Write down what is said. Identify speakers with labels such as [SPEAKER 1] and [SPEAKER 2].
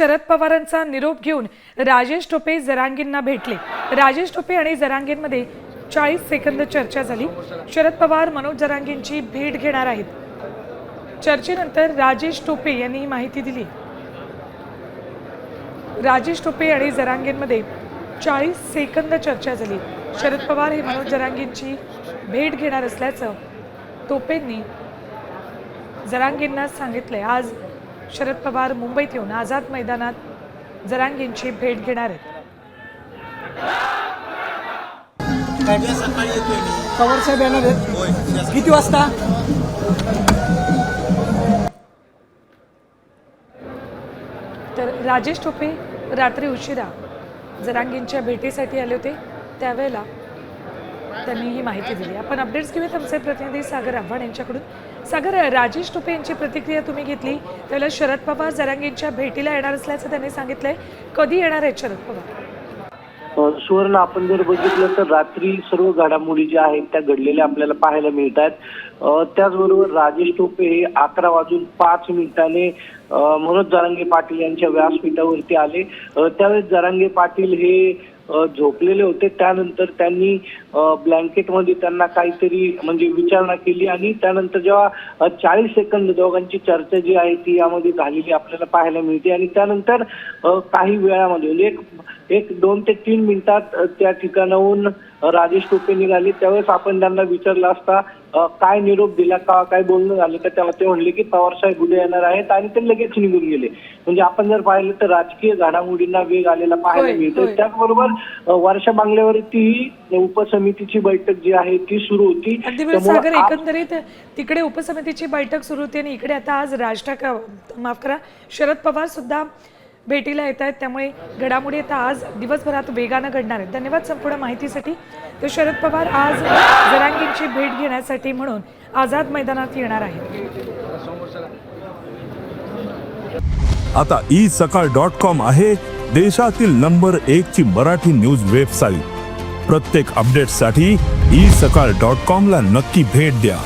[SPEAKER 1] शरद पवारांचा निरोप घेऊन राजेश टोपे जरांगींना भेटले. राजेश टोपे आणि जरांगींमध्ये चाळीस सेकंद चर्चा झाली. शरद पवार मनोज जरांगींची भेट घेणार आहेत. चर्चेनंतर राजेश टोपे यांनी ही माहिती दिली. राजेश टोपे आणि जरांगींमध्ये चाळीस सेकंद चर्चा झाली. शरद पवार हे मनोज जरांगींची भेट घेणार असल्याचं टोपेंनी जरांगींना सांगितलंय. आज शरद पवार मुंबईत येऊन आझाद मैदानात जरांगींची भेट घेणार आहेत.
[SPEAKER 2] पवार साहेब येणार आहेत. किती वाजता?
[SPEAKER 1] तर राजेश टोपे रात्री उशिरा जरांगींच्या भेटीसाठी आले होते. त्यावेळेला त्यांनी ही माहिती दिली. आपण अपडेट्स घेऊयात. आमचे प्रतिनिधी सागर आव्हाड यांच्याकडून. सागर राजेश टोपे यांची प्रतिक्रिया तुम्ही घेतली. त्यावेळेला शरद पवार जरांगींच्या भेटीला येणार असल्याचं त्यांनी सांगितलंय. कधी येणार आहेत शरद पवार?
[SPEAKER 3] सुवर्ण आपण जर बघितलं तर रात्री सर्व घडामोडी ज्या आहेत त्या घडलेल्या आपल्याला पाहायला मिळत आहेत त्याचबरोबर राजेश टोपे हे अकरा वाजून पाच मिनिटाने मनोज जरांगे पाटील यांच्या व्यासपीठावरती आले. त्यावेळेस जरांगे पाटील हे झोपलेले होते. त्यानंतर त्यांनी ब्लँकेटमध्ये त्यांना काहीतरी म्हणजे विचारणा केली आणि त्यानंतर जेव्हा चाळीस सेकंद दोघांची चर्चा जी आहे ती यामध्ये झालेली आपल्याला पाहायला मिळते आणि त्यानंतर काही वेळामध्ये म्हणजे एक एक दोन ते तीन मिनिटात त्या ठिकाणाहून राजेश टोपे निघाले. त्यावेळेस आपण त्यांना विचारलं असता काय निरोप दिला का काय बोलणं झालं का? तेव्हा ते म्हणले की पवार साहेब उद्या येणार आहेत आणि ते लगेच निघून गेले. म्हणजे आपण जर पाहिलं तर राजकीय घडामोडींना वेग आलेला पाहायला
[SPEAKER 1] होय,
[SPEAKER 3] मिळतो. त्याचबरोबर वर्षा बांगल्यावरती ही उपसमितीची बैठक जी आहे ती सुरू होती.
[SPEAKER 1] सागर एकंदरीत तिकडे उपसमितीची बैठक सुरू होती आणि इकडे आता आज राज ठाकरे माफ करा शरद पवार सुद्धा भेटीला येत आहेत. त्यामुळे घडामोडी आता आज दिवसभरात वेगानं घडणार आहेत. धन्यवाद संपूर्ण माहितीसाठी. तर शरद पवार आज जरांगींची भेट घेण्यासाठी म्हणून आझाद मैदानात येणार आहेत.
[SPEAKER 4] आता ई सकाळ डॉट कॉम आहे देशातील नंबर एक ची मराठी न्यूज वेबसाईट. प्रत्येक अपडेटसाठी ई सकाळ डॉट कॉम ला नक्की भेट द्या.